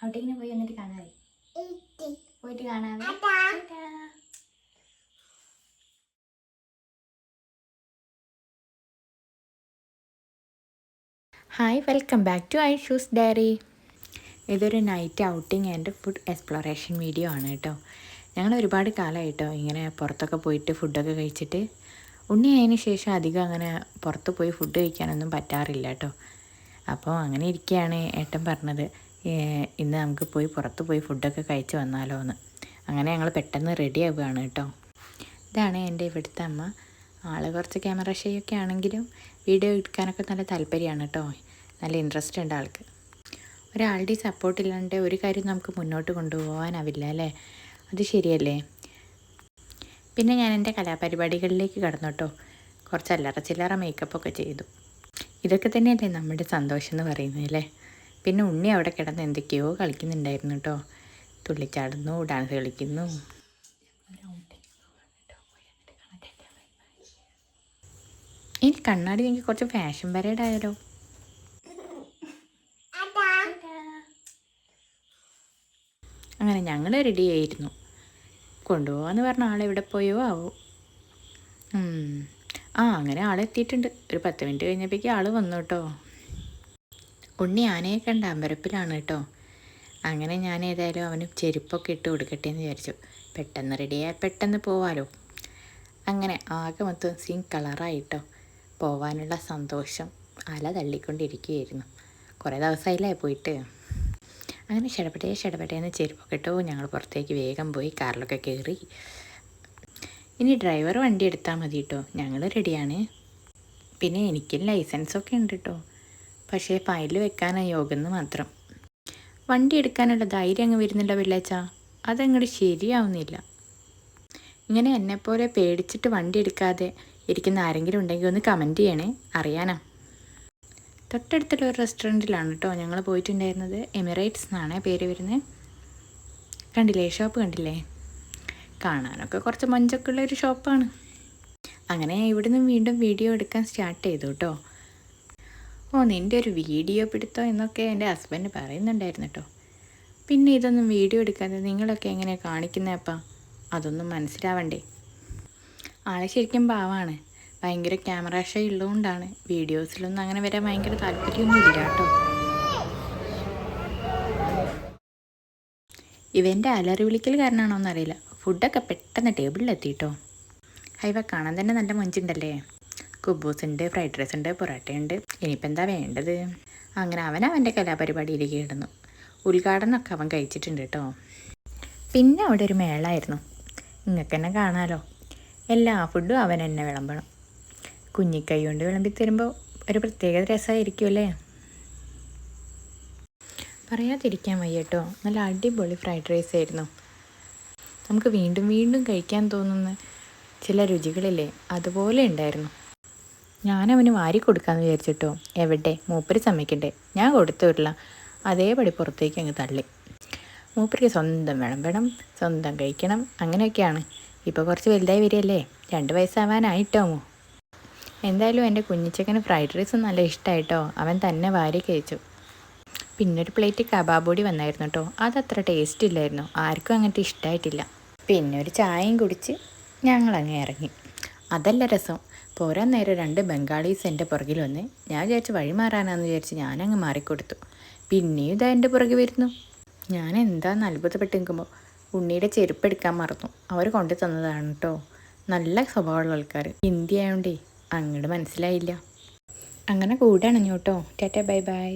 ഔട്ടിങ്ങിന് പോയി എന്നിട്ട് കാണാതെ പോയിട്ട് കാണാതെ hi welcome back to I shoes diary. ഇതൊരു night outing and food exploration video ആണ് കേട്ടോ. ഞങ്ങൾ ഒരുപാട് കാലമായിട്ടോ ഇങ്ങനെ പുറത്തൊക്കെ പോയിട്ട് ഫുഡൊക്കെ കഴിച്ചിട്ട് ഉണ്ണി ആയതിന് ശേഷം അധികം അങ്ങനെ പുറത്ത് പോയി ഫുഡ് കഴിക്കാനൊന്നും പറ്റാറില്ല കേട്ടോ. അപ്പോൾ അങ്ങനെ ഇരിക്കുകയാണ് ഏട്ടൻ പറഞ്ഞത്. "ഏ, ഇന്ന് നമുക്ക് പോയി പുറത്ത് പോയി ഫുഡൊക്കെ കഴിച്ച് വന്നാലോ എന്ന് അങ്ങനെ ഞങ്ങൾ പെട്ടെന്ന് റെഡി ആവുകയാണ് കേട്ടോ. ഇതാണ് എന്റെ ഇവിടുത്തെ അമ്മ. ആൾ കുറച്ച് ക്യാമറ ഷെയ്യൊക്കെ ആണെങ്കിലും വീഡിയോ എടുക്കാനൊക്കെ നല്ല താല്പര്യമാണ് കേട്ടോ. നല്ല ഇൻട്രസ്റ്റ് ഉണ്ട് ആൾക്ക്. ഒരാളുടെയും സപ്പോർട്ട് ഇല്ലാണ്ട് ഒരു കാര്യം നമുക്ക് മുന്നോട്ട് കൊണ്ടുപോകാനാവില്ല അല്ലേ? അത് ശരിയല്ലേ? പിന്നെ ഞാൻ എന്റെ കലാപരിപാടികളിലേക്ക് കടന്നു കേട്ടോ. കുറച്ച് അല്ലറ ചില്ലറ മേക്കപ്പൊക്കെ ചെയ്തു. ഇതൊക്കെ തന്നെയല്ലേ നമ്മുടെ സന്തോഷം എന്ന് പറയുന്നത് അല്ലേ? പിന്നെ ഉണ്ണി അവിടെ കിടന്ന് എന്തൊക്കെയോ കളിക്കുന്നുണ്ടായിരുന്നു കേട്ടോ. തുള്ളിച്ചാടുന്നു ഡാൻസ് കളിക്കുന്നു. ഈ കണ്ണാടി എനിക്ക് കുറച്ച് ഫാഷൻ പരേഡ് ആയാലോ അങ്ങനെ ഞങ്ങൾ റെഡി ആയിരുന്നു. കൊണ്ടുപോവാന്ന് പറഞ്ഞ ആളെവിടെ പോയോ ആവോ. ആ അങ്ങനെ ആളെത്തിയിട്ടുണ്ട്. ഒരു പത്ത് മിനിറ്റ് കഴിഞ്ഞപ്പോഴേക്കും ആൾ വന്നു കേട്ടോ. ഉണ്ണി ആനയെ കണ്ട അമ്പരപ്പിലാണ് കേട്ടോ. അങ്ങനെ ഞാൻ ഏതായാലും അവന് ചെരുപ്പൊക്കെ ഇട്ട് കൊടുക്കട്ടെ എന്ന് വിചാരിച്ചു. പെട്ടെന്ന് റെഡിയായി പെട്ടെന്ന് പോവാലോ. അങ്ങനെ ആകെ മൊത്തം സീൻ കളറായിട്ടോ പോവാനുള്ള സന്തോഷം അല തള്ളിക്കൊണ്ടിരിക്കുകയായിരുന്നു. കുറേ ദിവസമായില്ലേ പോയിട്ട്. അങ്ങനെ ഷടപെട്ടേ ഷടപെട്ടേന്ന് ചെരുപ്പൊക്കെ ഇട്ടു. ഞങ്ങൾ പുറത്തേക്ക് വേഗം പോയി കാറിലൊക്കെ കയറി. ഇനി ഡ്രൈവർ വണ്ടി എടുത്താൽ മതി കേട്ടോ. ഞങ്ങൾ റെഡിയാണ് പിന്നെ എനിക്കും ലൈസൻസൊക്കെ ഉണ്ട് കേട്ടോ. പക്ഷേ ഫയലിൽ വെക്കാനാണ് യോഗെന്ന് മാത്രം. വണ്ടി എടുക്കാനുള്ള ധൈര്യം അങ്ങ് വരുന്നില്ല വെള്ളാച്ച. അതങ്ങോട്ട് ശരിയാവുന്നില്ല. ഇങ്ങനെ എന്നെപ്പോലെ പേടിച്ചിട്ട് വണ്ടി എടുക്കാതെ ഇരിക്കുന്ന ആരെങ്കിലും ഉണ്ടെങ്കിൽ ഒന്ന് കമന്റ് ചെയ്യണേ. അറിയാനാ. തൊട്ടടുത്തുള്ള ഒരു റെസ്റ്റോറന്റിലാണ് കേട്ടോ ഞങ്ങൾ പോയിട്ടുണ്ടായിരുന്നത്. എമിറേറ്റ്സ് എന്നാണ് പേര് വരുന്നത് കണ്ടില്ലേ? ഷോപ്പ് കണ്ടില്ലേ? കാണാനൊക്കെ കുറച്ച് മഞ്ചൊക്കെ ഉള്ള ഒരു ഷോപ്പാണ് അങ്ങനെ ഇവിടുന്ന് വീണ്ടും വീഡിയോ എടുക്കാൻ സ്റ്റാർട്ട് ചെയ്തു കേട്ടോ ഓ നിന്റെ ഒരു വീഡിയോ പിടുത്തോ എന്നൊക്കെ എന്റെ ഹസ്ബൻഡ് പറയുന്നുണ്ടായിരുന്നു കേട്ടോ പിന്നെ ഇതൊന്നും വീഡിയോ എടുക്കാതെ നിങ്ങളൊക്കെ എങ്ങനെ കാണിക്കുന്നേപ്പാ അതൊന്നും മനസ്സിലാവണ്ടേ. ആളെ ശരിക്കും പാവാണ്. ഭയങ്കര ക്യാമറ ഷൈ ഉള്ളതുകൊണ്ടാണ് വീഡിയോസിലൊന്നും അങ്ങനെ വരാൻ ഭയങ്കര താല്പര്യമൊന്നും ഇല്ല കേട്ടോ ഇവന്റെ അലറി വിളിക്കൽ കാരണമാണോ എന്നറിയില്ല ഫുഡൊക്കെ പെട്ടെന്ന് ടേബിളിലെത്തിയിട്ടോ ഹൈവ കാണാൻ തന്നെ നല്ല മൊഞ്ചുണ്ടല്ലേ? കുബൂസ് ഉണ്ട് ഫ്രൈഡ് റൈസ് ഉണ്ട് പൊറോട്ട ഉണ്ട് ഇനിയിപ്പോൾ എന്താ വേണ്ടത്? അങ്ങനെ അവൻ അവന്റെ കലാപരിപാടിയിൽ കിടന്നു. ഉദ്ഘാടനമൊക്കെ അവൻ കഴിച്ചിട്ടുണ്ട് കേട്ടോ. പിന്നെ അവിടെ ഒരു മേളായിരുന്നു. നിങ്ങൾക്ക് തന്നെ കാണാമല്ലോ എല്ലാ ഫുഡും അവൻ തന്നെ വിളമ്പണം. കുഞ്ഞിക്കൈ കൊണ്ട് വിളമ്പി തരുമ്പോൾ ഒരു പ്രത്യേക രസമായിരിക്കുമല്ലേ പറയാതിരിക്കാൻ വയ്യ കേട്ടോ. നല്ല അടിപൊളി ഫ്രൈഡ് റൈസ് ആയിരുന്നു. നമുക്ക് വീണ്ടും വീണ്ടും കഴിക്കാൻ തോന്നുന്ന ചില രുചികളില്ലേ അതുപോലെ ഉണ്ടായിരുന്നു. ഞാനവന് വാരി കൊടുക്കാമെന്ന് വിചാരിച്ചിട്ടോ. എവിടെ? മൂപ്പര് സമ്മതിക്കണ്ടേ? ഞാൻ കൊടുത്തുവിടില്ല അതേപടി പുറത്തേക്ക് അങ്ങ് തള്ളി. മൂപ്പർക്ക് സ്വന്തം വേണം. വേണം സ്വന്തം കഴിക്കണം. അങ്ങനെയൊക്കെയാണ്. ഇപ്പോൾ കുറച്ച് വലുതായി വരികയല്ലേ? രണ്ട് വയസ്സാവാനായിട്ടോമോ എന്തായാലും എന്റെ കുഞ്ഞിച്ചക്കന് ഫ്രൈഡ് റൈസ് നല്ല ഇഷ്ടമായിട്ടോ അവൻ തന്നെ വാരി കഴിച്ചു. പിന്നെ ഒരു പ്ലേറ്റ് കബാബ് പൊടി വന്നായിരുന്നു കേട്ടോ അതത്ര ടേസ്റ്റ് ഇല്ലായിരുന്നു. ആർക്കും അങ്ങനത്തെ ഇഷ്ടമായിട്ടില്ല പിന്നെ ഒരു ചായയും കുടിച്ച് ഞങ്ങളങ്ങ് ഇറങ്ങി. അതല്ല രസം. പോരാൻ നേരം രണ്ട് ബംഗാളീസ് എന്റെ പുറകിൽ വന്ന് ഞാൻ വിചാരിച്ച് വഴി മാറാനാന്ന് വിചാരിച്ച് ഞാനങ്ങ് മാറിക്കൊടുത്തു. പിന്നെയും ഇതാ എന്റെ പുറകെ വരുന്നു. ഞാൻ എന്താന്ന് അത്ഭുതപ്പെട്ട് നിൽക്കുമ്പോൾ ഉണ്ണിയുടെ ചെരുപ്പ് എടുക്കാൻ മറന്നു. അവർ കൊണ്ടു തന്നതാണ് കേട്ടോ നല്ല സ്വഭാവമുള്ള ആൾക്കാർ ഹിന്ദി ആയതുകൊണ്ടേ അങ്ങോട്ട് മനസ്സിലായില്ല. അങ്ങനെ കൂടെ അണഞ്ഞു കേട്ടോ ടാറ്റ ബൈ ബൈ.